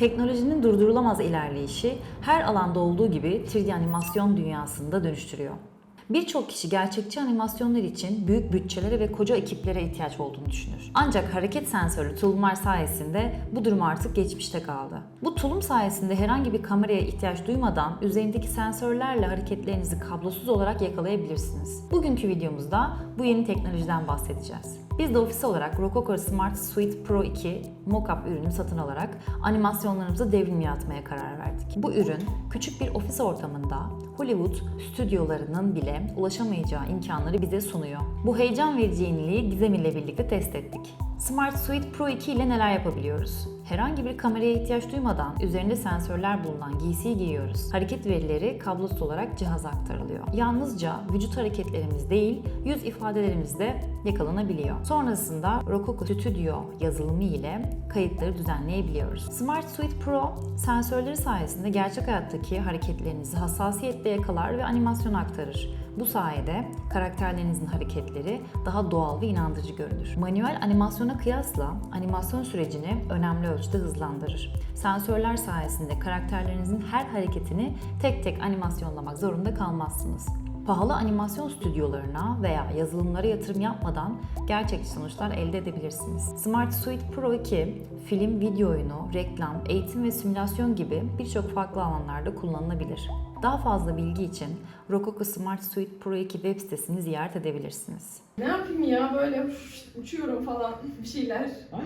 teknolojinin durdurulamaz ilerleyişi her alanda olduğu gibi 3D animasyon dünyasında dönüştürüyor. Birçok kişi gerçekçi animasyonlar için büyük bütçelere ve koca ekiplere ihtiyaç olduğunu düşünür. Ancak hareket sensörlü tulumlar sayesinde bu durum artık geçmişte kaldı. Bu tulum sayesinde herhangi bir kameraya ihtiyaç duymadan üzerindeki sensörlerle hareketlerinizi kablosuz olarak yakalayabilirsiniz. Bugünkü videomuzda bu yeni teknolojiden bahsedeceğiz. Biz de ofis olarak Rokoko Smart Suite Pro 2 mockup ürünü satın alarak animasyonlarımıza devrim yaratmaya karar verdik. Bu ürün küçük bir ofis ortamında Hollywood stüdyolarının bile ulaşamayacağı imkanları bize sunuyor. Bu heyecan verici yeniliği Gizem ile birlikte test ettik. Smart Suite Pro 2 ile neler yapabiliyoruz? Herhangi bir kameraya ihtiyaç duymadan üzerinde sensörler bulunan giysiyi giyiyoruz. Hareket verileri kablosuz olarak cihaza aktarılıyor. Yalnızca vücut hareketlerimiz değil, yüz ifadelerimiz de yakalanabiliyor. Sonrasında Rokoko Studio yazılımı ile kayıtları düzenleyebiliyoruz. Smart Suite Pro sensörleri sayesinde gerçek hayattaki hareketlerinizi hassasiyetle yakalar ve animasyon aktarır. Bu sayede karakterlerinizin hareketleri daha doğal ve inandırıcı görünür. Manuel animasyona kıyasla animasyon sürecini önemli ölçüde hızlandırır. Sensörler sayesinde karakterlerinizin her hareketini tek tek animasyonlamak zorunda kalmazsınız. Pahalı animasyon stüdyolarına veya yazılımlara yatırım yapmadan gerçekçi sonuçlar elde edebilirsiniz. Smart Suite Pro 2, film, video oyunu, reklam, eğitim ve simülasyon gibi birçok farklı alanlarda kullanılabilir. Daha fazla bilgi için Rokoko Smart Suite Pro 2 web sitesini ziyaret edebilirsiniz. Ne yapayım ya böyle uç- uçuyorum falan bir şeyler.